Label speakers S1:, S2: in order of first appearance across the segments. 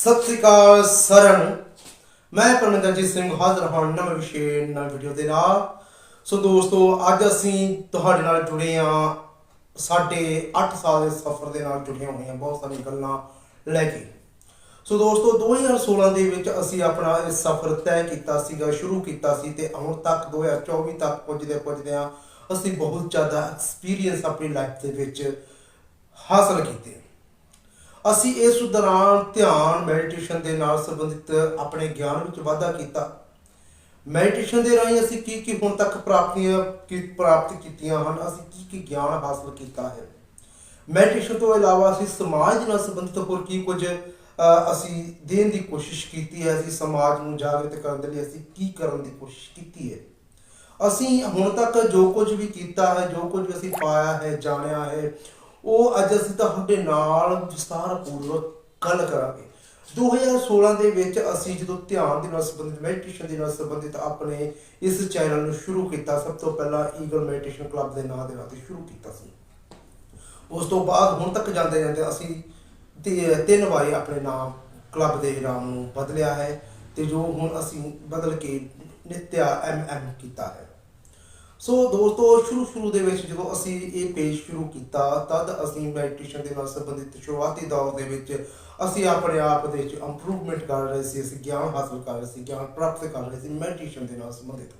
S1: ਸਤਿ ਸ੍ਰੀ ਅਕਾਲ ਸਾਰਿਆਂ ਨੂੰ। ਮੈਂ ਪਰਮਿੰਦਰਜੀਤ ਸਿੰਘ ਹਾਜ਼ਰ ਹਾਂ ਨਵੇਂ ਵਿਸ਼ੇ ਨਵੀਂ ਵੀਡੀਓ ਦੇ ਨਾਲ। ਸੋ ਦੋਸਤੋ, ਅੱਜ ਅਸੀਂ ਤੁਹਾਡੇ ਨਾਲ ਜੁੜੇ ਹਾਂ। ਸਾਡੇ 8 ਸਾਲ ਦੇ ਸਫ਼ਰ ਦੇ ਨਾਲ ਜੁੜੀਆਂ ਹੋਈਆਂ ਬਹੁਤ ਸਾਰੀਆਂ ਗੱਲਾਂ ਲੈ ਕੇ। ਸੋ ਦੋਸਤੋ 2016 ਦੇ ਵਿੱਚ ਅਸੀਂ ਆਪਣਾ ਇਹ ਸਫ਼ਰ ਤੈਅ ਕੀਤਾ ਸੀਗਾ, ਸ਼ੁਰੂ ਕੀਤਾ ਸੀ ਤੇ ਹੁਣ ਤੱਕ 2024 ਤੱਕ ਪੁੱਜਦੇ ਪੁੱਜਦੇ ਆ ਅਸੀਂ ਬਹੁਤ ਜ਼ਿਆਦਾ ਐਕਸਪੀਰੀਅੰਸ ਆਪਣੀ ਲਾਈਫ ਦੇ ਵਿੱਚ ਹਾਸਲ ਕੀਤੇ। ਅਸੀਂ ਇਸ ਦੌਰਾਨ ਧਿਆਨ ਮੈਡੀਟੇਸ਼ਨ ਦੇ ਨਾਲ ਸੰਬੰਧਿਤ ਆਪਣੇ ਗਿਆਨ ਵਿੱਚ ਵਾਧਾ ਕੀਤਾ। ਮੈਡੀਟੇਸ਼ਨ ਦੇ ਰਾਹੀਂ ਅਸੀਂ ਕੀ ਕੀ ਹੁਣ ਤੱਕ ਪ੍ਰਾਪਤੀਆਂ ਕੀ ਪ੍ਰਾਪਤ ਕੀਤੀਆਂ ਹਨ, ਅਸੀਂ ਕੀ ਕੀ ਗਿਆਨ ਹਾਸਲ ਕੀਤਾ ਹੈ। ਮੈਡੀਟੇਸ਼ਨ ਤੋਂ ਇਲਾਵਾ ਅਸੀਂ ਸਮਾਜ ਨਾਲ ਸੰਬੰਧਿਤ ਹੋਰ ਕੀ ਕੁਝ ਅਸੀਂ ਦੇਣ ਦੀ ਕੋਸ਼ਿਸ਼ ਕੀਤੀ ਹੈ, ਅਸੀਂ ਸਮਾਜ ਨੂੰ ਜਾਗਰਤ ਕਰਨ ਦੇ ਲਈ ਅਸੀਂ ਕੀ ਕਰਨ ਦੀ ਕੋਸ਼ਿਸ਼ ਕੀਤੀ ਹੈ। ਅਸੀਂ ਹੁਣ ਤੱਕ ਜੋ ਕੁਝ ਵੀ ਕੀਤਾ ਹੈ, ਜੋ ਕੁਝ ਵੀ ਅਸੀਂ ਪਾਇਆ ਹੈ, ਜਾਣਿਆ ਹੈ ਉਹ ਅੱਜ ਅਸੀਂ ਤੁਹਾਡੇ ਨਾਲ ਵਿਸਤਾਰਪੂਰਵਕ ਗੱਲ ਕਰਾਂਗੇ। 2016 ਦੇ ਵਿੱਚ ਅਸੀਂ ਜਦੋਂ ਧਿਆਨ ਦੇ ਨਾਲ ਸੰਬੰਧਿਤ ਮੈਡੀਟੇਸ਼ਨ ਦੇ ਨਾਲ ਸੰਬੰਧਿਤ ਆਪਣੇ ਇਸ ਚੈਨਲ ਨੂੰ ਸ਼ੁਰੂ ਕੀਤਾ, ਸਭ ਤੋਂ ਪਹਿਲਾਂ ਈਗਲ ਮੈਡੀਟੇਸ਼ਨ ਕਲੱਬ ਦੇ ਨਾਂ ਦੇ ਨਾਲ ਤੇ ਸ਼ੁਰੂ ਕੀਤਾ ਸੀ। ਉਸ ਤੋਂ ਬਾਅਦ ਹੁਣ ਤੱਕ ਜਾਂਦੇ ਜਾਂਦੇ ਅਸੀਂ ਤਿੰਨ ਵਾਰੀ ਆਪਣੇ ਨਾਮ ਕਲੱਬ ਦੇ ਨਾਮ ਨੂੰ ਬਦਲਿਆ ਹੈ ਤੇ ਜੋ ਹੁਣ ਅਸੀਂ ਬਦਲ ਕੇ ਨਿਤਿਆ ਐਮ ਐਮ ਕੀਤਾ ਹੈ। ਸੋ ਦੋਸਤੋ ਸ਼ੁਰੂ ਸ਼ੁਰੂ ਦੇ ਵਿੱਚ ਜਦੋਂ ਅਸੀਂ ਇਹ ਪੇਜ ਸ਼ੁਰੂ ਕੀਤਾ, ਤਦ ਅਸੀਂ ਮੈਡੀਟੇਸ਼ਨ ਦੇ ਨਾਲ ਸੰਬੰਧਿਤ ਸ਼ੁਰੂਆਤੀ ਦੌਰ ਦੇ ਵਿੱਚ ਅਸੀਂ ਆਪਣੇ ਆਪ ਦੇ ਵਿੱਚ ਇੰਪਰੂਵਮੈਂਟ ਕਰ ਰਹੇ ਸੀ, ਅਸੀਂ ਗਿਆਨ ਹਾਸਲ ਕਰ ਰਹੇ ਸੀ, ਗਿਆਨ ਪ੍ਰਾਪਤ ਕਰ ਰਹੇ ਸੀ ਮੈਡੀਟੇਸ਼ਨ ਦੇ ਨਾਲ ਸੰਬੰਧਿਤ।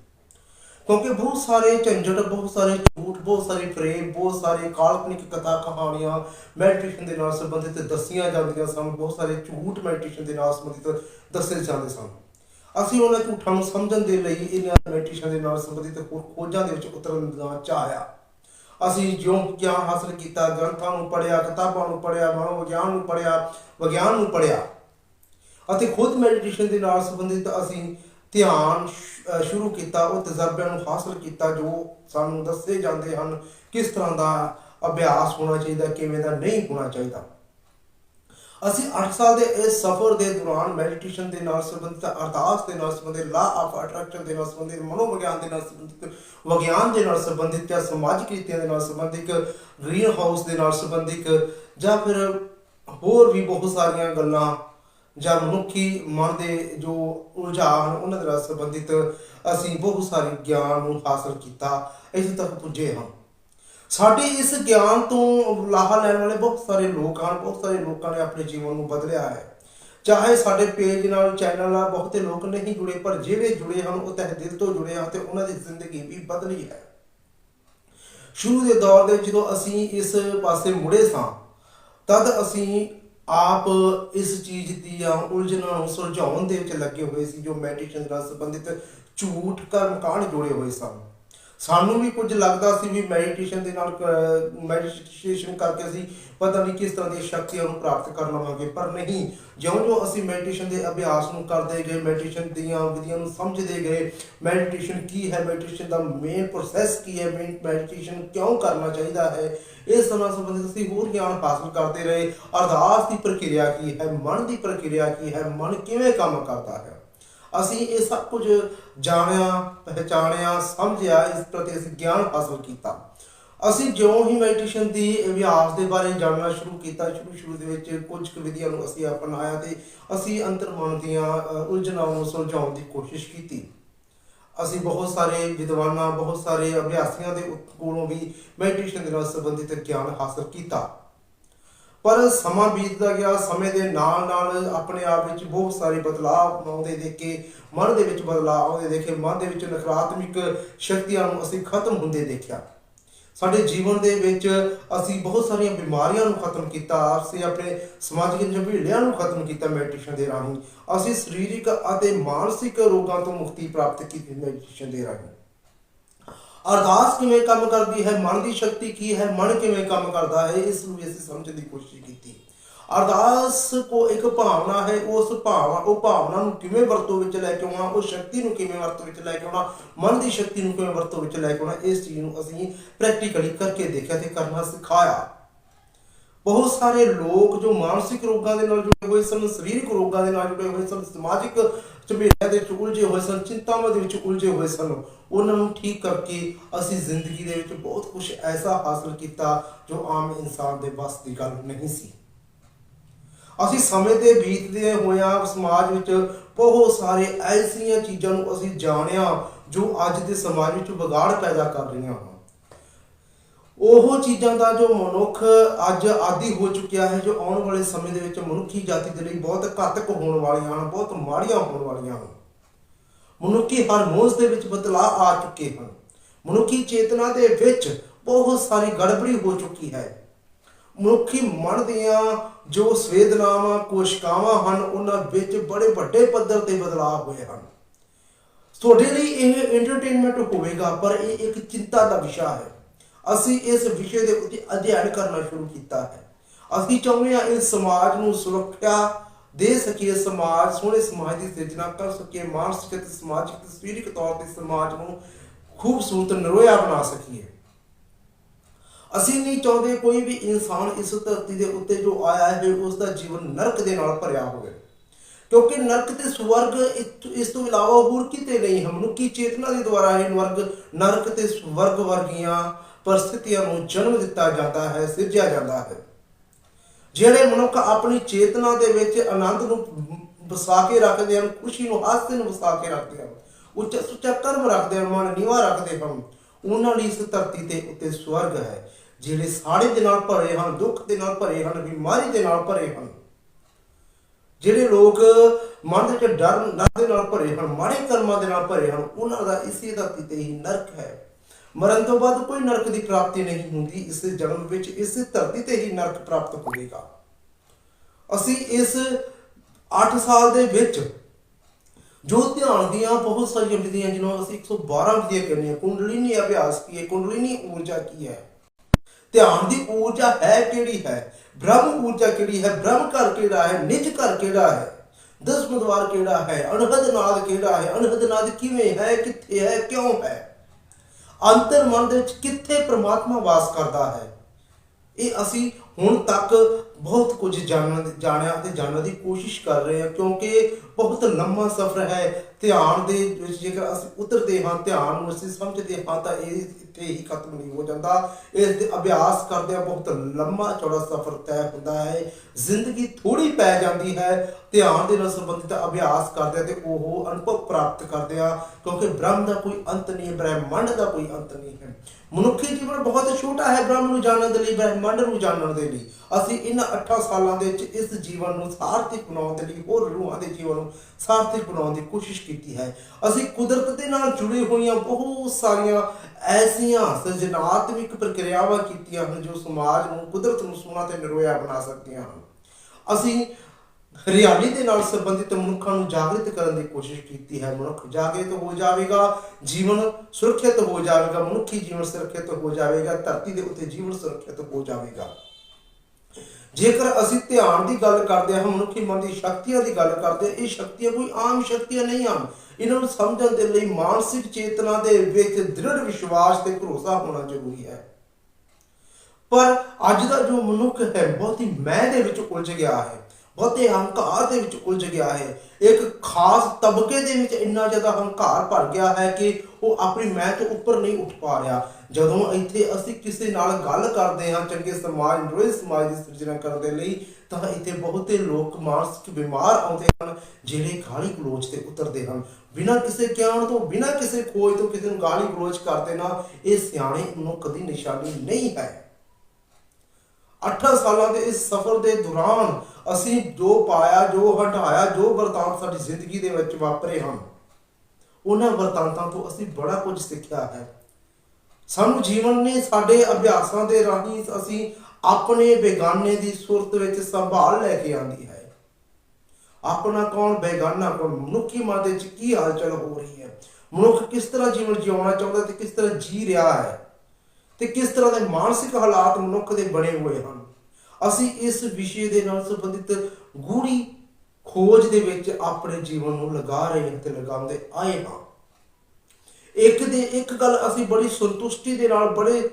S1: ਕਿਉਂਕਿ ਬਹੁਤ ਸਾਰੇ ਝੰਜਟ, ਬਹੁਤ ਸਾਰੇ ਝੂਠ, ਬਹੁਤ ਸਾਰੇ ਫਰੇਬ ਬਹੁਤ ਸਾਰੇ ਕਾਲਪਨਿਕ ਕਥਾ ਕਹਾਣੀਆਂ ਮੈਡੀਟੇਸ਼ਨ ਦੇ ਨਾਲ ਸੰਬੰਧਿਤ ਦੱਸੀਆਂ ਜਾਂਦੀਆਂ ਸਨ, ਬਹੁਤ ਸਾਰੇ ਝੂਠ ਮੈਡੀਟੇਸ਼ਨ ਦੇ ਨਾਲ ਸੰਬੰਧਿਤ ਦੱਸੇ ਜਾਂਦੇ ਸਨ। ਅਸੀਂ ਉਹਨਾਂ ਝੂਠਾਂ ਨੂੰ ਸਮਝਣ ਦੇ ਲਈ ਇਹਨਾਂ ਮੈਡੀਟੇਸ਼ਨ ਦੇ ਨਾਲ ਸੰਬੰਧਿਤ ਹੋਰ ਖੋਜਾਂ ਦੇ ਵਿੱਚ ਉਤਰਨ ਦਾ ਚਾਹਿਆ। ਅਸੀਂ ਜਿਉਂ ਗਿਆਨ ਹਾਸਲ ਕੀਤਾ, ਗ੍ਰੰਥਾਂ ਨੂੰ ਪੜ੍ਹਿਆ, ਕਿਤਾਬਾਂ ਨੂੰ ਪੜ੍ਹਿਆ ਮਨੋਵਿਗਿਆਨ ਨੂੰ ਪੜ੍ਹਿਆ, ਵਿਗਿਆਨ ਨੂੰ ਪੜ੍ਹਿਆ ਅਤੇ ਖੁਦ ਮੈਡੀਟੇਸ਼ਨ ਦੇ ਨਾਲ ਸੰਬੰਧਿਤ ਅਸੀਂ ਧਿਆਨ ਸ਼ੁਰੂ ਕੀਤਾ, ਉਹ ਤਜਰਬਿਆਂ ਨੂੰ ਹਾਸਲ ਕੀਤਾ ਜੋ ਸਾਨੂੰ ਦੱਸੇ ਜਾਂਦੇ ਹਨ ਕਿਸ ਤਰ੍ਹਾਂ ਦਾ ਅਭਿਆਸ ਹੋਣਾ ਚਾਹੀਦਾ, ਕਿਵੇਂ ਦਾ ਨਹੀਂ ਹੋਣਾ ਚਾਹੀਦਾ। ਅਸੀਂ 8 ਸਾਲ ਦੇ ਇਸ ਸਫ਼ਰ ਦੇ ਦੌਰਾਨ ਮੈਡੀਟੇਸ਼ਨ ਦੇ ਨਾਲ ਸੰਬੰਧਿਤ, ਅਰਦਾਸ ਦੇ ਨਾਲ ਸੰਬੰਧਿਤ ਲਾ ਆਫ ਅਟਰੈਕਸ਼ਨ ਦੇ ਨਾਲ ਸੰਬੰਧਿਤ, ਮਨੋਵਿਗਿਆਨ ਦੇ ਨਾਲ ਸੰਬੰਧਿਤ, ਵਿਗਿਆਨ ਦੇ ਨਾਲ ਸੰਬੰਧਿਤ ਜਾਂ ਸਮਾਜਿਕ ਰੀਤੀਆਂ ਦੇ ਨਾਲ ਸੰਬੰਧਿਤ ਗ੍ਰੀਨ ਹਾਊਸ ਦੇ ਨਾਲ ਸੰਬੰਧਿਤ ਜਾਂ ਫਿਰ ਹੋਰ ਵੀ ਬਹੁਤ ਸਾਰੀਆਂ ਗੱਲਾਂ ਜਾਂ ਮਨੁੱਖੀ ਮਨ ਦੇ ਜੋ ਉਲਝਾਨ ਉਹਨਾਂ ਦੇ ਨਾਲ ਸੰਬੰਧਿਤ ਅਸੀਂ ਬਹੁਤ ਸਾਰੇ ਗਿਆਨ ਨੂੰ ਹਾਸਲ ਕੀਤਾ, ਇੱਥੇ ਤੱਕ ਪੁੱਜੇ ਹਾਂ। ਸਾਡੇ ਇਸ ਗਿਆਨ ਤੋਂ ਲਾਹਾ ਲੈਣ ਵਾਲੇ ਬਹੁਤ ਸਾਰੇ ਲੋਕ ਹਨ, ਬਹੁਤ ਸਾਰੇ ਲੋਕਾਂ ਨੇ ਆਪਣੇ ਜੀਵਨ ਨੂੰ ਬਦਲਿਆ ਹੈ। ਚਾਹੇ ਸਾਡੇ ਪੇਜ ਨਾਲ ਚੈਨਲ ਨਾਲ ਬਹੁਤੇ ਲੋਕ ਨਹੀਂ ਜੁੜੇ, ਪਰ ਜਿਹੜੇ ਜੁੜੇ ਹਨ, ਉਹ ਤਹਿ ਦਿਲ ਤੋਂ ਜੁੜੇ ਹਨ ਤੇ ਉਹਨਾਂ ਦੀ ਜ਼ਿੰਦਗੀ ਵੀ ਬਦਲੀ ਹੈ। ਸ਼ੁਰੂ ਦੇ ਦੌਰ ਦੇ ਜਦੋਂ ਅਸੀਂ ਇਸ ਪਾਸੇ ਮੁੜੇ ਸਾਂ, ਤਦ ਅਸੀਂ ਆਪ ਇਸ ਚੀਜ਼ ਦੀਆਂ ਉਲਝਣਾਂ ਨੂੰ ਸੁਲਝਾਉਣ ਦੇ ਵਿੱਚ ਲੱਗੇ ਹੋਏ ਸੀ, ਜੋ ਮੈਡੀਟੇਸ਼ਨ ਨਾਲ ਸੰਬੰਧਿਤ ਝੂਠ ਕਰਮ ਕਾਂਡ ਜੁੜੇ ਹੋਏ ਸਨ। ਸਾਨੂੰ ਵੀ ਕੁਝ ਲੱਗਦਾ ਸੀ ਵੀ ਮੈਡੀਟੇਸ਼ਨ ਦੇ ਨਾਲ ਮੈਡੀਟੇਸ਼ਨ ਕਰਕੇ ਅਸੀਂ ਪਤਾ ਨਹੀਂ ਕਿਸ ਤਰ੍ਹਾਂ ਦੀਆਂ ਸ਼ਕਤੀਆਂ ਨੂੰ ਪ੍ਰਾਪਤ ਕਰ ਲਵਾਂਗੇ, ਪਰ ਨਹੀਂ, ਜਿਉਂ-ਜਿਉਂ ਅਸੀਂ ਮੈਡੀਟੇਸ਼ਨ ਦੇ ਅਭਿਆਸ ਨੂੰ ਕਰਦੇ ਗਏ ਮੈਡੀਟੇਸ਼ਨ ਦੀਆਂ ਵਿਧੀਆਂ ਨੂੰ ਸਮਝਦੇ ਗਏ ਮੈਡੀਟੇਸ਼ਨ ਕੀ ਹੈ ਮੈਡੀਟੇਸ਼ਨ ਦਾ ਮੇਨ ਪ੍ਰੋਸੈਸ ਕੀ ਹੈ ਮੈਡੀਟੇਸ਼ਨ ਕਿਉਂ ਕਰਨਾ ਚਾਹੀਦਾ ਹੈ ਇਸ ਨਾਲ ਸੰਬੰਧਿਤ ਅਸੀਂ ਹੋਰ ਗਿਆਨ ਹਾਸਲ ਕਰਦੇ ਰਹੇ, ਅਰਦਾਸ ਦੀ ਪ੍ਰਕਿਰਿਆ ਕੀ ਹੈ, ਮਨ ਦੀ ਪ੍ਰਕਿਰਿਆ ਕੀ ਹੈ, ਮਨ ਕਿਵੇਂ ਕੰਮ ਕਰਦਾ ਹੈ। ਅਸੀਂ ਇਹ ਸਭ ਕੁਝ ਜਾਣਿਆ ਪਹਿਚਾਣਿਆ ਸਮਝਿਆ ਇਸ ਪ੍ਰਤੀ ਅਸੀਂ ਗਿਆਨ ਹਾਸਲ ਕੀਤਾ। ਅਸੀਂ ਜਿਉਂ ਹੀ ਮੈਡੀਟੇਸ਼ਨ ਦੀ ਅਭਿਆਸ ਦੇ ਬਾਰੇ ਜਾਣਨਾ ਸ਼ੁਰੂ ਕੀਤਾ ਸ਼ੁਰੂ ਸ਼ੁਰੂ ਦੇ ਵਿੱਚ ਕੁਝ ਕੁ ਵਿਧੀਆਂ ਨੂੰ ਅਸੀਂ ਅਪਣਾਇਆ ਤੇ ਅਸੀਂ ਅੰਤਰਮਨ ਦੀਆਂ ਅ, ਉਲਝਣਾਂ ਨੂੰ ਸੁਲਝਾਉਣ ਦੀ ਕੋਸ਼ਿਸ਼ ਕੀਤੀ। ਅਸੀਂ ਬਹੁਤ ਸਾਰੇ ਵਿਦਵਾਨਾਂ ਬਹੁਤ ਸਾਰੇ ਅਭਿਆਸੀਆਂ ਦੇ ਕੋਲੋਂ ਵੀ ਮੈਡੀਟੇਸ਼ਨ ਦੇ ਨਾਲ ਸੰਬੰਧਿਤ ਗਿਆਨ ਹਾਸਲ ਕੀਤਾ। ਪਰ ਸਮਾਂ ਬੀਤਦਾ ਗਿਆ, ਸਮੇਂ ਦੇ ਨਾਲ ਨਾਲ ਆਪਣੇ ਆਪ ਵਿੱਚ ਬਹੁਤ ਸਾਰੇ ਬਦਲਾਅ ਆਉਂਦੇ ਦੇਖੇ, ਮਨ ਦੇ ਵਿੱਚ ਬਦਲਾਅ ਆਉਂਦੇ ਦੇਖੇ, ਮਨ ਦੇ ਵਿੱਚ ਨਕਾਰਾਤਮਕ ਸ਼ਕਤੀਆਂ ਨੂੰ ਅਸੀਂ ਖਤਮ ਹੁੰਦੇ ਦੇਖਿਆ। ਸਾਡੇ ਜੀਵਨ ਦੇ ਵਿੱਚ ਅਸੀਂ ਬਹੁਤ ਸਾਰੀਆਂ ਬਿਮਾਰੀਆਂ ਨੂੰ ਖਤਮ ਕੀਤਾ, ਅਸੀਂ ਆਪਣੇ ਸਮਾਜਿਕ ਝੰਬੇੜਿਆਂ ਨੂੰ ਖਤਮ ਕੀਤਾ ਮੈਡੀਟੇਸ਼ਨ ਦੇ ਰਾਹੀਂ। ਅਸੀਂ ਸਰੀਰਕ ਅਤੇ ਮਾਨਸਿਕ ਰੋਗਾਂ ਤੋਂ ਮੁਕਤੀ ਪ੍ਰਾਪਤ ਕੀਤੀ ਮੈਡੀਟੇਸ਼ਨ ਦੇ ਰਾਹੀਂ। ਅਰਦਾਸ ਕਿਵੇਂ ਕੰਮ ਕਰਦੀ ਹੈ? ਮਨ ਦੀ ਸ਼ਕਤੀ ਕੀ ਹੈ? ਮਨ ਕਿਵੇਂ ਕੰਮ ਕਰਦਾ ਹੈ? ਇਸ ਨੂੰ ਵੀ ਅਸੀਂ ਸਮਝਣ ਦੀ ਕੋਸ਼ਿਸ਼ ਕੀਤੀ। ਅਰਦਾਸ ਕੋ ਇੱਕ ਭਾਵਨਾ ਹੈ, ਉਸ ਭਾਵਨਾ, ਉਹ ਭਾਵਨਾ ਨੂੰ ਕਿਵੇਂ ਵਰਤੋਂ ਵਿੱਚ ਲੈ ਕੇ ਆਉਣਾ, ਉਹ ਸ਼ਕਤੀ ਨੂੰ ਕਿਵੇਂ ਵਰਤੋਂ ਵਿੱਚ ਲੈ ਕੇ ਆਉਣਾ, ਮਨ ਦੀ ਸ਼ਕਤੀ ਨੂੰ ਕਿਵੇਂ ਵਰਤੋਂ ਵਿੱਚ ਲੈ ਕੇ ਆਉਣਾ, ਇਸ ਚੀਜ਼ ਨੂੰ ਅਸੀਂ ਪ੍ਰੈਕਟੀਕਲੀ ਕਰਕੇ ਦੇਖਿਆ ਤੇ ਕਰਨਾ ਸਿਖਾਇਆ। ਬਹੁਤ ਸਾਰੇ ਲੋਕ ਜੋ ਮਾਨਸਿਕ ਰੋਗਾਂ ਦੇ ਨਾਲ ਜੁੜੇ ਹੋਏ ਸਨ, ਸਰੀਰਕ ਰੋਗਾਂ ਦੇ ਨਾਲ ਜੁੜੇ ਹੋਏ ਸਨ, ਸਮਾਜਿਕ ਝਮੇਲਿਆਂ ਦੇ ਵਿੱਚ ਉਲਝੇ ਹੋਏ ਸਨ, ਚਿੰਤਾਵਾਂ ਦੇ ਵਿੱਚ ਉਲਝੇ ਹੋਏ ਸਨ। ਉਹਨਾਂ ਨੂੰ ਠੀਕ ਕਰਕੇ ਅਸੀਂ ਜ਼ਿੰਦਗੀ ਦੇ ਵਿੱਚ ਬਹੁਤ ਕੁਝ ਐਸਾ ਹਾਸਲ ਕੀਤਾ ਜੋ ਆਮ ਇਨਸਾਨ ਦੇ ਵੱਸ ਦੀ ਗੱਲ ਨਹੀਂ ਸੀ। ਅਸੀਂ ਸਮੇਂ ਦੇ ਬੀਤਦੇ ਹੋਇਆਂ ਸਮਾਜ ਵਿੱਚ ਬਹੁਤ ਸਾਰੇ ਐਸੀਆਂ ਚੀਜ਼ਾਂ ਨੂੰ ਅਸੀਂ ਜਾਣਿਆ ਜੋ ਅੱਜ ਦੇ ਸਮਾਜ ਵਿੱਚ ਵਿਗਾੜ ਪੈਦਾ ਕਰ ਰਹੀਆਂ ਹਨ। ਉਹ ਚੀਜ਼ਾਂ ਦਾ ਜੋ ਮਨੁੱਖ ਅੱਜ ਆਦੀ ਹੋ ਚੁੱਕਿਆ ਹੈ, ਜੋ ਆਉਣ ਵਾਲੇ ਸਮੇਂ ਦੇ ਵਿੱਚ ਮਨੁੱਖੀ ਜਾਤੀ ਦੇ ਲਈ ਬਹੁਤ ਘਾਤਕ ਹੋਣ ਵਾਲੀਆਂ ਹਨ, ਬਹੁਤ ਮਾੜੀਆਂ ਹੋਣ ਵਾਲੀਆਂ ਹਨ। ਮਨੁੱਖੀ ਹਾਰਮੋਨਸ ਦੇ ਵਿੱਚ ਬਦਲਾਅ ਆ ਚੁੱਕੇ ਹਨ। ਮਨੁੱਖੀ ਚੇਤਨਾ ਦੇ ਵਿੱਚ ਬਹੁਤ ਸਾਰੀ ਗੜਬੜੀ ਹੋ ਚੁੱਕੀ ਹੈ। ਮਨੁੱਖੀ ਮਨ ਦੀਆਂ ਜੋ ਸਵੇਦਨਾਵਾਂ, ਕੋਸ਼ਿਕਾਵਾਂ ਹਨ, ਉਹਨਾਂ ਵਿੱਚ ਬੜੇ ਵੱਡੇ ਪੱਧਰ ਤੇ ਬਦਲਾਅ ਹੋਏ ਹਨ। ਤੁਹਾਡੇ ਲਈ ਇਹ ਐਂਟਰਟੇਨਮੈਂਟ ਹੋਵੇਗਾ, ਪਰ ਇਹ ਇੱਕ ਚਿੰਤਾ ਦਾ ਵਿਸ਼ਾ ਹੈ। ਅਸੀਂ ਇਸ ਵਿਸ਼ੇ ਦੇ ਉੱਤੇ ਅਧਿਐਨ ਕਰਨਾ ਸ਼ੁਰੂ ਕੀਤਾ ਹੈ। ਅਸੀਂ ਚਾਹੁੰਦੇ ਹਾਂ ਇਸ ਸਮਾਜ ਨੂੰ ਸੁਰੱਖਿਆ ਦੇ ਸਕੀਏ। ਸਮਾਜ, ਸੋਹਣੇ ਸਮਾਜ ਦੀ ਸਿਰਜਣਾ ਕਰ ਸਕੀਏ। ਮਾਨਸਿਕ ਤੇ ਸਮਾਜਿਕ ਤੇ ਸਰੀਰਕ ਤੌਰ ਤੇ ਸਮਾਜ ਨੂੰ ਖੂਬਸੂਰਤ ਨਰੋਇਆ ਬਣਾ ਸਕੀਏ। ਅਸੀਂ ਨਹੀਂ ਚਾਹੁੰਦੇ ਕੋਈ ਵੀ ਇਨਸਾਨ ਇਸ ਧਰਤੀ ਦੇ ਉੱਤੇ ਜੋ ਆਇਆ ਹੈ, ਉਸ ਦਾ ਜੀਵਨ ਨਰਕ ਦੇ ਨਾਲ ਭਰਿਆ ਹੋਵੇ। ਕਿਉਂਕਿ ਨਰਕ ਤੇ ਸਵਰਗ ਇਸ- ਤੋਂ ਇਲਾਵਾ ਹੋਰ ਕਿਤੇ ਨਹੀਂ। ਹੈ ਮਨੁੱਖੀ ਚੇਤਨਾ ਦੇ ਦੁਆਰਾ ਇਹ ਨਰਕ ਨਰਕ ਤੇ ਸਵਰਗ ਵਰਗੀਆਂ ਪਰਿਸਥਿਤੀਆਂ ਨੂੰ ਜਨਮ ਦਿੱਤਾ ਜਾਂਦਾ ਹੈ, ਸਿਰਜਿਆ ਜਾਂਦਾ ਹੈ। ਜਿਹੜੇ ਮਨੁੱਖ ਆਪਣੀ ਚੇਤਨਾ ਦੇ ਵਿੱਚ ਆਨੰਦ ਨੂੰ ਵਸਾ ਕੇ ਰੱਖਦੇ ਹਨ, ਖੁਸ਼ੀ ਨੂੰ ਹਾਸੇ ਨੂੰ ਵਸਾ ਕੇ ਰੱਖਦੇ ਹਨ, ਉੱਚਾ ਸੁੱਚਾ ਕਰਮ ਰੱਖਦੇ ਹਨ, ਮਨ ਨੀਵਾ ਰੱਖਦੇ ਹਨ, ਉਹਨਾਂ ਲਈ ਇਸ ਧਰਤੀ ਤੇ ਉੱਤੇ ਸਵਰਗ ਹੈ, ਜਿਹੜੇ ਸਾੜੇ ਦੇ ਨਾਲ ਭਰੇ ਹਨ, ਦੁੱਖ ਦੇ ਨਾਲ ਭਰੇ ਹਨ, ਬਿਮਾਰੀ ਦੇ ਨਾਲ ਭਰੇ ਹਨ। ਜਿਹੜੇ ਲੋਕ ਮਨ ਦੇ ਡਰ ਡਰ ਨਾਲ ਭਰੇ ਹਨ, ਮਾੜੇ ਕਰਮਾਂ ਦੇ ਨਾਲ ਭਰੇ ਹਨ, ਉਹਨਾਂ ਦਾ ਇਸੇ ਧਰਤੀ ਤੇ ਹੀ ਨਰਕ ਹੈ। ਮਰਨ ਤੋਂ ਬਾਅਦ ਕੋਈ ਨਰਕ ਦੀ ਪ੍ਰਾਪਤੀ ਨਹੀਂ ਹੁੰਦੀ, ਇਸ ਜਨਮ ਵਿੱਚ ਇਸ ਧਰਤੀ ਤੇ ਹੀ ਨਰਕ ਪ੍ਰਾਪਤ ਹੋਵੇਗਾ। ਅਸੀਂ ਇਸ 8 ਸਾਲ ਦੇ ਵਿੱਚ ਜੋ ਧਿਆਨ ਦੀਆਂ ਬਹੁਤ ਸਾਰੀਆਂ ਵਿਧੀਆਂ, ਜਿਹਨੂੰ ਅਸੀਂ 112 ਵਿਧੀਆਂ ਕਹਿੰਦੇ ਹਾਂ, ਕੁੰਡਲੀਨੀ ਅਭਿਆਸ ਕੀ ਹੈ, ਕੁੰਡਲੀਨੀ ਊਰਜਾ ਕੀ ਹੈ? ਧਿਆਨ ਦੀ ਊਰਜਾ ਹੈ ਕਿਹੜੀ ਹੈ? ਬ੍ਰਹਮ ਊਰਜਾ ਕਿਹੜੀ ਹੈ? ਬ੍ਰਹਮ ਘਰ ਕਿਹੜਾ ਹੈ? ਨਿਜ ਘਰ ਕਿਹੜਾ ਹੈ? ਦਸਮ ਦਵਾਰ ਕਿਹੜਾ ਹੈ? ਅਨਹਦ ਨਾਦ ਕਿਹੜਾ ਹੈ? ਅਨਹਦ ਨਾਦ ਕਿਵੇਂ ਹੈ? ਕਿੱਥੇ ਹੈ? ਕਿਉਂ ਹੈ? ਅੰਤਰ ਮਨ ਦੇ ਵਿੱਚ ਕਿੱਥੇ ਪ੍ਰਮਾਤਮਾ ਵਾਸ ਕਰਦਾ ਹੈ? ਇਹ ਅਸੀਂ ਹੁਣ ਤੱਕ ਬਹੁਤ ਕੁਝ ਜਾਣਨ ਜਾਣਿਆ ਤੇ ਜਾਣਨ ਦੀ ਕੋਸ਼ਿਸ਼ ਕਰ ਰਹੇ ਹਾਂ, ਕਿਉਂਕਿ ਬਹੁਤ ਲੰਮਾ ਸਫ਼ਰ ਹੈ ਧਿਆਨ ਦੇ ਵਿੱਚ। ਜੇਕਰ ਅਸੀਂ ਉਤਰਦੇ ਹਾਂ, ਧਿਆਨ ਨੂੰ ਅਸੀਂ ਸਮਝਦੇ ਹਾਂ, ਤਾਂ ਇਹ ਇੱਥੇ ਹੀ ਖਤਮ ਨਹੀਂ ਹੋ ਜਾਂਦਾ। ਇਸ ਦੇ ਅਭਿਆਸ ਕਰਦਿਆਂ ਬਹੁਤ ਲੰਮਾ ਚੌੜਾ ਸਫ਼ਰ ਤੈਅ ਹੁੰਦਾ ਹੈ। ਜ਼ਿੰਦਗੀ ਥੋੜੀ ਪੈ ਜਾਂਦੀ ਹੈ। ਧਿਆਨ ਦੇ ਨਾਲ ਸੰਬੰਧਿਤ ਅਭਿਆਸ ਕਰਦੇ ਤੇ ਉਹ ਅਨੁਭਵ ਪ੍ਰਾਪਤ ਕਰਦੇ ਆ ਕਿਉਂਕਿ ਬ੍ਰਹਮ ਦਾ ਕੋਈ ਅੰਤ ਨਹੀਂ ਹੈ, ਬ੍ਰਹਿਮੰਡ ਦਾ ਕੋਈ ਅੰਤ ਨਹੀਂ ਹੈ। ਮਨੁੱਖੀ ਜੀਵਨ ਬਹੁਤ ਛੋਟਾ ਹੈ ਬ੍ਰਹਮ ਨੂੰ ਜਾਣਨ ਦੇ ਲਈ, ਬ੍ਰਹਿਮੰਡ ਨੂੰ ਜਾਣਨ ਦੇ ਲਈ। ਅਸੀਂ ਇਹਨਾਂ 8 ਸਾਲਾਂ ਦੇ ਵਿੱਚ ਇਸ ਜੀਵਨ ਨੂੰ ਸਾਰਥਿਕ ਬਣਾਉਣ ਦੇ ਲਈ ਹੋਰ ਰੂਹਾਂ ਦੇ ਜੀਵਨ ਨੂੰ ਸਾਰਥਿਕ ਬਣਾਉਣ ਦੀ ਕੋਸ਼ਿਸ਼ ਕੀਤੀ ਹੈ। ਅਸੀਂ ਕੁਦਰਤ ਦੇ ਨਾਲ ਜੁੜੀ ਹੋਈਆਂ ਬਹੁਤ ਸਾਰੀਆਂ ਐਸੀਆਂ ਸਿਰਜਣਾਤਮਿਕ ਪ੍ਰਕਿਰਿਆਵਾਂ ਕੀਤੀਆਂ ਹਨ ਜੋ ਸਮਾਜ ਨੂੰ, ਕੁਦਰਤ ਨੂੰ ਸੋਹਣਾ ਤੇ ਨਿਰੋਇਆ ਬਣਾ ਸਕਦੀਆਂ ਹਨ। ਅਸੀਂ ਹਰਿਆਲੀ ਦੇ ਨਾਲ ਸੰਬੰਧਿਤ ਮਨੁੱਖਾਂ ਨੂੰ ਜਾਗਰਿਤ ਕਰਨ ਦੀ ਕੋਸ਼ਿਸ਼ ਕੀਤੀ ਹੈ। ਮਨੁੱਖ ਜਾਗਰਿਤ ਹੋ ਜਾਵੇਗਾ, ਜੀਵਨ ਸੁਰੱਖਿਅਤ ਹੋ ਜਾਵੇਗਾ, ਮਨੁੱਖੀ ਜੀਵਨ ਸੁਰੱਖਿਅਤ ਹੋ ਜਾਵੇਗਾ, ਧਰਤੀ ਦੇ ਉੱਤੇ ਜੀਵਨ ਸੁਰੱਖਿਅਤ ਹੋ ਜਾਵੇਗਾ। ਜੇਕਰ ਅਸੀਂ ਧਿਆਨ ਦੀ ਗੱਲ ਕਰਦੇ ਹਾਂ, ਮਨੁੱਖੀ ਮਨ ਦੀ ਸ਼ਕਤੀਆਂ ਦੀ ਗੱਲ ਕਰਦੇ ਹਾਂ, ਇਹ ਸ਼ਕਤੀਆਂ ਕੋਈ ਆਮ ਸ਼ਕਤੀਆਂ ਨਹੀਂ ਹਨ। ਇਹਨਾਂ ਨੂੰ ਸਮਝਣ ਦੇ ਲਈ ਮਾਨਸਿਕ ਚੇਤਨਾ ਦੇ ਵਿੱਚ ਦ੍ਰਿੜ ਵਿਸ਼ਵਾਸ ਤੇ ਭਰੋਸਾ ਹੋਣਾ ਜ਼ਰੂਰੀ ਹੈ। ਪਰ ਅੱਜ ਦਾ ਜੋ ਮਨੁੱਖ ਹੈ, ਬਹੁਤ ਹੀ ਮੈਂ ਦੇ ਵਿੱਚ ਉਲਝ ਗਿਆ ਹੈ। ਬਹੁਤੇ ਹੰਕਾਰ ਦੇ ਵਿੱਚ ਉਲਝ ਗਿਆ ਹੈ। ਇੱਕ ਖਾਸ ਤਬਕੇ ਦੇ ਵਿੱਚ ਇੰਨਾ ਜ਼ਿਆਦਾ ਹੰਕਾਰ ਭਰ ਗਿਆ ਹੈ ਕਿ ਉਹ ਆਪਣੀ ਮੈਂ ਤੋਂ ਉੱਪਰ ਨਹੀਂ ਉੱਠ ਪਾ ਰਿਹਾ। ਜਦੋਂ ਇੱਥੇ ਅਸੀਂ ਕਿਸੇ ਨਾਲ ਗੱਲ ਕਰਦੇ ਹਾਂ, ਚੰਗੇ ਸਮਾਜ ਨਰੋਏ ਸਮਾਜ ਦੀ ਸਿਰਜਣਾ ਕਰਨ ਦੇ ਲਈ, ਤਾਂ ਇੱਥੇ ਬਹੁਤੇ ਲੋਕ ਮਾਨਸਿਕ ਬਿਮਾਰ ਆਉਂਦੇ ਹਨ, ਜਿਹੜੇ ਗਾਲੀ ਗਲੋਚ ਤੇ ਉਤਰਦੇ ਹਨ। ਬਿਨਾਂ ਕਿਸੇ ਗਿਆਨ ਤੋਂ, ਬਿਨਾਂ ਕਿਸੇ ਖੋਜ ਤੋਂ ਕਿਸੇ ਨੂੰ ਗਾਲੀ ਗਲੋਚ ਕਰ ਦੇਣਾ ਇਹ ਸਿਆਣੇ ਮਨੁੱਖ ਦੀ ਨਿਸ਼ਾਨੀ ਨਹੀਂ ਹੈ। 8 ਸਾਲਾਂ ਦੇ ਇਸ ਸਫ਼ਰ ਦੇ ਦੌਰਾਨ ਅਸੀਂ ਜੋ ਪਾਇਆ, ਜੋ ਹਟਾਇਆ, ਜੋ ਵਰਤਾਂਤ ਸਾਡੀ ਜ਼ਿੰਦਗੀ ਦੇ ਵਿੱਚ ਵਾਪਰੇ ਹਨ, ਉਹਨਾਂ ਵਰਤਾਂਤਾਂ ਤੋਂ ਅਸੀਂ ਬੜਾ ਕੁਝ ਸਿੱਖਿਆ ਹੈ। ਸਾਨੂੰ ਜੀਵਨ ਨੇ ਸਾਡੇ ਅਭਿਆਸਾਂ ਦੇ ਰਾਹੀਂ ਅਸੀਂ ਆਪਣੇ ਬੇਗਾਨੇ ਦੀ ਸੂਰਤ ਵਿੱਚ ਸੰਭਾਲ ਲੈ ਕੇ ਆਂਦੀ ਹੈ। ਆਪਣਾ ਕੌਣ ਬੇਗਾਨਾ, ਕੌਣ ਮਨੁੱਖੀ ਮਨ ਦੇ ਵਿੱਚ ਕੀ ਹਲਚਲ ਹੋ ਰਹੀ ਹੈ? ਮਨੁੱਖ ਕਿਸ ਤਰ੍ਹਾਂ ਜੀਵਨ ਜਿਉਣਾ ਚਾਹੁੰਦਾ ਤੇ ਕਿਸ ਤਰ੍ਹਾਂ ਜੀ ਰਿਹਾ ਹੈ? ਤੇ ਕਿਸ ਤਰ੍ਹਾਂ ਦੇ ਮਾਨਸਿਕ ਹਾਲਾਤ ਮਨੁੱਖ ਦੇ ਬਣੇ ਹੋਏ ਹਨ? ਅਸੀਂ ਇਸ ਵਿਸ਼ੇ ਦੇ ਨਾਲ ਸੰਬੰਧਿਤ ਗੂੜੀ ਖੋਜ ਦੇ ਵਿੱਚ ਆਪਣੇ ਜੀਵਨ ਨੂੰ ਲਗਾ ਰਹੇ ਹਾਂ ਤੇ ਲਗਾਉਂਦੇ ਆਏ ਹਾਂ। ਇੱਕ ਦੇ ਇੱਕ ਗੱਲ ਅਸੀਂ ਬੜੀ ਸੰਤੁਸ਼ਟੀ ਦੇ ਨਾਲ, ਬੜੇ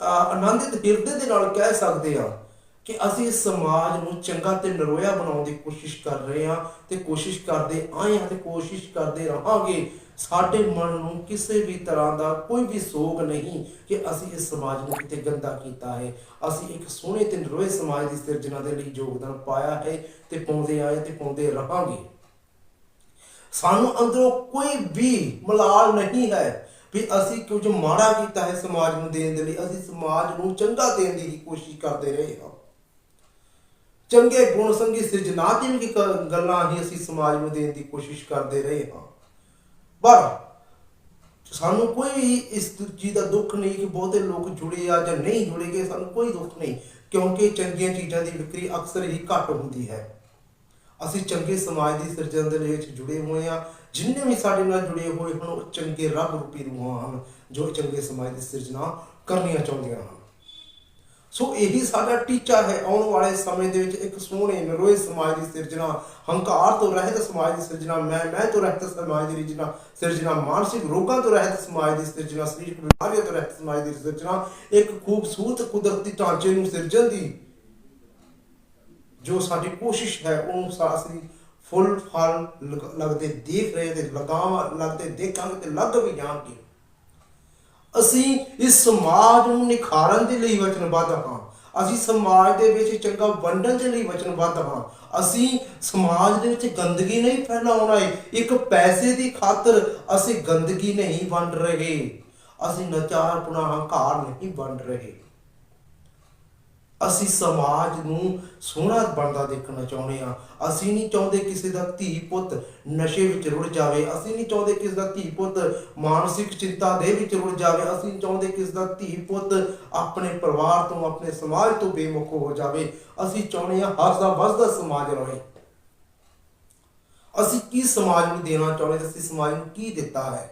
S1: ਆਨੰਦਿਤ ਹਿਰਦੇ ਦੇ ਨਾਲ ਕਹਿ ਸਕਦੇ ਹਾਂ। ਕਿ ਅਸੀਂ ਸਮਾਜ ਨੂੰ ਚੰਗਾ ਤੇ ਨਰੋਇਆ ਬਣਾਉਣ ਦੀ ਕੋਸ਼ਿਸ਼ ਕਰ ਰਹੇ ਹਾਂ ਤੇ ਕੋਸ਼ਿਸ਼ ਕਰਦੇ ਆਏ ਹਾਂ ਤੇ ਕੋਸ਼ਿਸ਼ ਕਰਦੇ ਰਹਾਂਗੇ, ਸਾਡੇ ਮਨ ਨੂੰ ਕਿਸੇ ਵੀ ਤਰ੍ਹਾਂ ਦਾ ਕੋਈ ਵੀ ਸੋਗ ਨਹੀਂ ਕਿ ਅਸੀਂ ਇਸ ਸਮਾਜ ਨੂੰ ਕਿਤੇ ਗੰਦਾ ਕੀਤਾ ਹੈ। ਅਸੀਂ ਇੱਕ ਸੋਹਣੇ ਤੇ ਨਰੋਏ ਸਮਾਜ ਦੀ ਸਿਰਜਣਾ ਦੇ ਲਈ ਯੋਗਦਾਨ ਪਾਇਆ ਹੈ ਤੇ ਪਾਉਂਦੇ ਆਏ ਤੇ ਪਾਉਂਦੇ ਰਹਾਂਗੇ। ਸਾਨੂੰ ਅੰਦਰੋਂ ਕੋਈ ਵੀ ਮਲਾਲ ਨਹੀਂ ਹੈ ਵੀ ਅਸੀਂ ਕੁਝ ਮਾੜਾ ਕੀਤਾ ਹੈ ਸਮਾਜ ਨੂੰ ਦੇਣ ਦੇ ਲਈ, ਅਸੀਂ ਸਮਾਜ ਨੂੰ ਚੰਗਾ ਦੇਣ ਦੀ ਕੋਸ਼ਿਸ਼ ਕਰਦੇ ਰਹੇ ਹਾਂ। ਚੰਗੇ ਗੁਣ ਸੰਗੀ ਸਿਰਜਣਾ ਸਿਰਜਣਾਤਮਕ ਕ- ਗੱਲਾਂ ਹੀ ਅਸੀਂ ਸਮਾਜ ਨੂੰ ਦੇਣ ਦੀ ਕੋਸ਼ਿਸ਼ ਕਰਦੇ ਰਹੇ ਹਾਂ। ਪਰ ਸਾਨੂੰ ਕੋਈ ਇਸ ਚੀਜ਼ ਦਾ ਦੁੱਖ ਨਹੀਂ ਕਿ ਬਹੁਤੇ ਲੋਕ ਜੁੜੇ ਆ ਜਾਂ ਨਹੀਂ ਜੁੜੇਗੇ ਸਾਨੂੰ ਕੋਈ ਦੁੱਖ ਨਹੀਂ, ਕਿਉਂਕਿ ਚੰਗੀਆਂ ਚੀਜ਼ਾਂ ਦੀ ਵਿਕਰੀ ਅਕਸਰ ਹੀ ਘੱਟ ਹੁੰਦੀ ਹੈ। ਅਸੀਂ ਚੰਗੇ ਸਮਾਜ ਦੀ ਸਿਰਜਣ ਦੇ ਵਿੱਚ ਜੁੜੇ ਹੋਏ ਆ ਜਿੰਨੇ ਵੀ ਸਾਡੇ ਨਾਲ ਜੁੜੇ ਹੋਏ ਹਨ, ਉਹ ਚੰਗੇ ਰੱਬ ਰੂਪੀ ਰੂਹਾਂ ਹਨ, ਜੋ ਚੰਗੇ ਸਮਾਜ ਦੀ ਸਿਰਜਣਾ ਕਰਨੀਆਂ ਚਾਹੁੰਦੀਆਂ ਹਨ। ਸੋ ਇਹੀ ਸਾਡਾ ਟੀਚਾ ਹੈ ਆਉਣ ਵਾਲੇ ਸਮੇਂ ਦੇ ਵਿੱਚ ਇੱਕ ਸੋਹਣੇ ਨਰੋਏ ਸਮਾਜ ਦੀ ਸਿਰਜਣਾ, ਹੰਕਾਰ ਤੋਂ ਰਹਿਤ ਸਮਾਜ ਦੀ ਸਿਰਜਣਾ, ਮੈਂ ਮੈਂ ਤੋਂ ਰਹਿਤ ਸਮਾਜ ਦੀ ਸਿਰਜਣਾ ਸਿਰਜਣਾ, ਮਾਨਸਿਕ ਰੋਗਾਂ ਤੋਂ ਰਹਿਤ ਸਮਾਜ ਦੀ ਸਿਰਜਣਾ, ਸਰੀਰਕ ਬਿਮਾਰੀਆਂ ਤੋਂ ਰਹਿਤ ਸਮਾਜ ਦੀ ਸਿਰਜਣਾ, ਇੱਕ ਖੂਬਸੂਰਤ ਕੁਦਰਤੀ ਢਾਂਚੇ ਨੂੰ ਸਿਰਜਣ ਦੀ ਜੋ ਸਾਡੀ ਕੋਸ਼ਿਸ਼ ਹੈ, ਉਹਨੂੰ ਅਸੀਂ ਫੁੱਲ, ਫਲ ਲੱਗਦੇ ਦੇਖ ਰਹੇ ਤੇ ਲਗਾਵਾਂ ਲੱਗਦੇ ਦੇਖਾਂਗੇ ਤੇ ਲੱਗ ਵੀ ਜਾਣਗੇ। ਅਸੀਂ ਇਸ ਸਮਾਜ ਨੂੰ ਨਿਖਾਰਨ ਦੇ ਲਈ ਵਚਨਬੱਧ ਹਾਂ ਅਸੀਂ ਸਮਾਜ ਦੇ ਵਿੱਚ ਚੰਗਾ ਵੰਡਣ ਦੇ ਲਈ ਵਚਨਬੱਧ ਹਾਂ ਅਸੀਂ ਸਮਾਜ ਦੇ ਵਿੱਚ ਗੰਦਗੀ ਨਹੀਂ ਫੈਲਾਉਣਾ ਹੈ ਇੱਕ ਪੈਸੇ ਦੀ ਖਾਤਰ ਅਸੀਂ ਗੰਦਗੀ ਨਹੀਂ ਵੰਡ ਰਹੇ। ਅਸੀਂ ਨਚਾਰ ਪੁਣਾ ਹੰਕਾਰ ਨਹੀਂ ਵੰਡ ਰਹੇ। ਅਸੀਂ ਸਮਾਜ ਨੂੰ ਸੋਹਣਾ ਬਣਦਾ ਦੇਖਣਾ ਚਾਹੁੰਦੇ ਆ ਅਸੀਂ ਨਹੀਂ ਚਾਹੁੰਦੇ ਕਿਸੇ ਦਾ ਧੀ ਪੁੱਤ ਨਸ਼ੇ ਵਿੱਚ ਰੁੜ ਜਾਵੇ। ਅਸੀਂ ਨਹੀਂ ਚਾਹੁੰਦੇ ਕਿਸੇ ਦਾ ਧੀ ਪੁੱਤ ਮਾਨਸਿਕ ਚਿੰਤਾ ਦੇ ਵਿੱਚ ਰੁੜ ਜਾਵੇ। ਅਸੀਂ ਨਹੀਂ ਚਾਹੁੰਦੇ ਕਿਸੇ ਦਾ ਧੀ ਪੁੱਤ ਆਪਣੇ ਪਰਿਵਾਰ ਤੋਂ, ਆਪਣੇ ਸਮਾਜ ਤੋਂ ਬੇਮੁਖ ਹੋ ਜਾਵੇ। ਅਸੀਂ ਚਾਹੁੰਦੇ ਆ ਹੱਸਦਾ ਵੱਸਦਾ ਸਮਾਜ ਰਹੇ। ਅਸੀਂ ਕੀ ਸਮਾਜ ਨੂੰ ਦੇਣਾ ਚਾਹੁੰਦੇ? ਤੇ ਅਸੀਂ ਸਮਾਜ ਨੂੰ ਕੀ ਦਿੱਤਾ ਹੈ?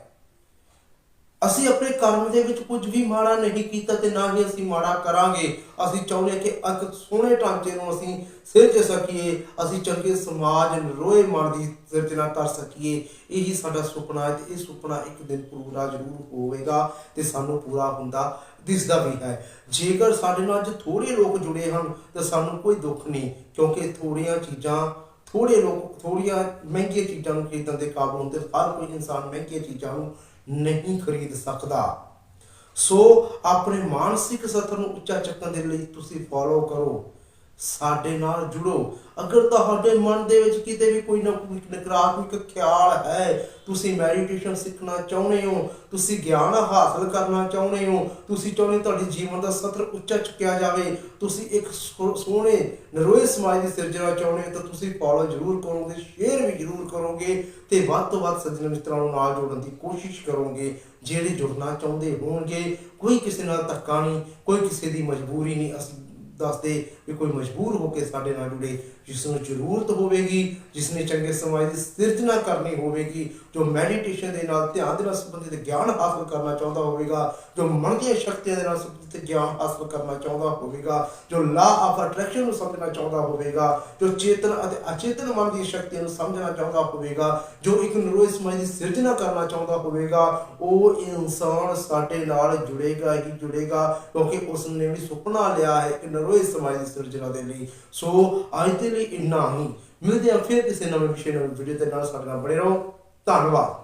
S1: ਅਸੀਂ ਆਪਣੇ ਕਰਮ ਦੇ ਵਿੱਚ ਕੁਝ ਵੀ ਮਾੜਾ ਨਹੀਂ ਕੀਤਾ ਤੇ ਨਾ ਹੀ ਅਸੀਂ ਮਾੜਾ ਕਰਾਂਗੇ। ਅਸੀਂ ਚਾਹੁੰਦੇ ਕਿ ਇੱਕ ਸੋਹਣੇ ਢਾਂਚੇ ਨੂੰ ਅਸੀਂ ਸਿਰਜ ਸਕੀਏ, ਅਸੀਂ ਚੰਗੇ ਸਮਾਜ ਨਰੋਏ ਮਨ ਦੀ ਸਿਰਜਣਾ ਕਰ ਸਕੀਏ। ਇਹੀ ਸਾਡਾ ਸੁਪਨਾ ਹੈ ਤੇ ਇਹ ਸੁਪਨਾ ਇੱਕ ਦਿਨ ਪੂਰਾ ਜ਼ਰੂਰ ਹੋਵੇਗਾ ਤੇ ਸਾਨੂੰ ਪੂਰਾ ਹੁੰਦਾ ਦਿਸਦਾ ਵੀ ਹੈ। ਜੇਕਰ ਸਾਡੇ ਨਾਲ ਅੱਜ ਥੋੜੇ ਲੋਕ ਜੁੜੇ ਹਨ, ਤਾਂ ਸਾਨੂੰ ਕੋਈ ਦੁੱਖ ਨਹੀਂ, ਕਿਉਂਕਿ ਥੋੜੀਆਂ ਚੀਜ਼ਾਂ ਥੋੜੇ ਲੋਕ ਥੋੜੀਆਂ ਮਹਿੰਗੀਆਂ ਚੀਜ਼ਾਂ ਨੂੰ ਖਰੀਦਣ ਦੇ ਕਾਬੂ ਹੁੰਦੇ ਹਰ ਕੋਈ ਇਨਸਾਨ ਮਹਿੰਗੀਆਂ ਚੀਜ਼ਾਂ ਨੂੰ ਨਹੀਂ ਖਰੀਦ ਸਕਦਾ। ਸੋ ਆਪਣੇ ਮਾਨਸਿਕ ਸਤਰ ਨੂੰ ਉੱਚਾ ਚੱਕਣ ਦੇ ਲਈ ਤੁਸੀਂ ਫੋਲੋ ਕਰੋ। ਸਾਡੇ ਨਾਲ ਜੁੜੋ। ਅਗਰ ਤੁਹਾਡੇ ਮਨ ਦੇ ਵਿੱਚ ਕਿਤੇ ਵੀ ਕੋਈ ਨਾ ਕੋਈ ਨਕਾਰਾਤਮਕ ਖਿਆਲ ਹੈ, ਤੁਸੀਂ ਮੈਡੀਟੇਸ਼ਨ ਸਿੱਖਣਾ ਚਾਹੁੰਦੇ ਹੋ, ਤੁਸੀਂ ਗਿਆਨ ਹਾਸਲ ਕਰਨਾ ਚਾਹੁੰਦੇ ਹੋ, ਤੁਸੀਂ ਚਾਹੁੰਦੇ ਹੋ ਤੁਹਾਡੇ ਜੀਵਨ ਦਾ ਸਤਰ ਉੱਚਾ ਚੁੱਕਿਆ ਜਾਵੇ, ਤੁਸੀਂ ਇੱਕ ਸੋ- ਸੋਹਣੇ ਨਰੋਏ ਸਮਾਜ ਦੀ ਸਿਰਜਣਾ ਚਾਹੁੰਦੇ ਹੋ, ਤਾਂ ਤੁਸੀਂ ਫੋਲੋ ਜ਼ਰੂਰ ਕਰੋਗੇ ਸ਼ੇਅਰ ਵੀ ਜ਼ਰੂਰ ਕਰੋਗੇ ਤੇ ਵੱਧ ਤੋਂ ਵੱਧ ਸੱਜਣ ਮਿੱਤਰਾਂ ਨੂੰ ਨਾਲ ਜੋੜਨ ਦੀ ਕੋਸ਼ਿਸ਼ ਕਰੋਗੇ, ਜਿਹੜੇ ਜੁੜਨਾ ਚਾਹੁੰਦੇ ਹੋਣਗੇ, ਕੋਈ ਕਿਸੇ ਨਾਲ ਧੱਕਾ ਨਹੀਂ, ਕੋਈ ਕਿਸੇ ਦੀ ਮਜਬੂਰੀ ਨਹੀਂ, ਅਸੀਂ ਦੱਸਦੇ ਵੀ ਕੋਈ ਮਜਬੂਰ ਹੋ ਕੇ ਸਾਡੇ ਨਾਲ ਜੁੜੇ। ਜਿਸ ਨੂੰ ਜ਼ਰੂਰਤ ਹੋਵੇਗੀ ਜਿਸ ਨੇ ਚੰਗੇ ਸਮਾਜ ਦੀ ਸਿਰਜਣਾ ਕਰਨੀ ਹੋਵੇਗੀ, ਜੋ ਮੈਡੀਟੇਸ਼ਨ ਦੇ ਨਾਲ ਧਿਆਨ ਦੇ ਨਾਲ ਸੰਬੰਧਿਤ ਗਿਆਨ ਹਾਸਲ ਕਰਨਾ ਚਾਹੁੰਦਾ ਹੋਵੇਗਾ, ਜੋ ਮਨ ਦੀਆਂ ਸ਼ਕਤੀਆਂ ਦੇ ਨਾਲ ਸੰਬੰਧਿਤ ਗਿਆਨ ਹਾਸਲ ਕਰਨਾ ਚਾਹੁੰਦਾ ਹੋਵੇਗਾ, ਜੋ ਲਾ ਆਫ ਅਟਰੈਕਸ਼ਨ ਨੂੰ ਸਮਝਣਾ ਚਾਹੁੰਦਾ ਹੋਵੇਗਾ, ਜੋ ਚੇਤਨ ਅਤੇ ਅਚੇਤਨ ਮਨ ਦੀ ਸ਼ਕਤੀਆਂ ਨੂੰ ਸਮਝਣਾ ਚਾਹੁੰਦਾ ਹੋਵੇਗਾ, ਜੋ ਇੱਕ ਨਰੋਏ ਸਮਾਜ ਦੀ ਸਿਰਜਣਾ ਕਰਨਾ ਚਾਹੁੰਦਾ ਹੋਵੇਗਾ, ਉਹ ਇਨਸਾਨ ਸਾਡੇ ਨਾਲ ਜੁੜੇਗਾ ਹੀ ਜੁੜੇਗਾ, ਕਿਉਂਕਿ ਉਸ ਨੇ ਵੀ ਸੁਪਨਾ ਲਿਆ ਹੈ ਇੱਕ ਨਰੋਏ ਸਮਾਜ ਦੀ ਸਿਰਜਣਾ ਦੇ ਲਈ। ਸੋ ਅੱਜ ਦੇ ਲਈ ਇੰਨਾ ਹੀ। ਮਿਲਦੇ ਹਾਂ ਫਿਰ ਕਿਸੇ ਨਵੇਂ ਵਿਸ਼ੇ ਨਵੇਂ ਵੀਡੀਓ ਦੇ ਨਾਲ। ਸਾਡੇ ਨਾਲ ਬਣੇ ਰਹੋ। ਧੰਨਵਾਦ।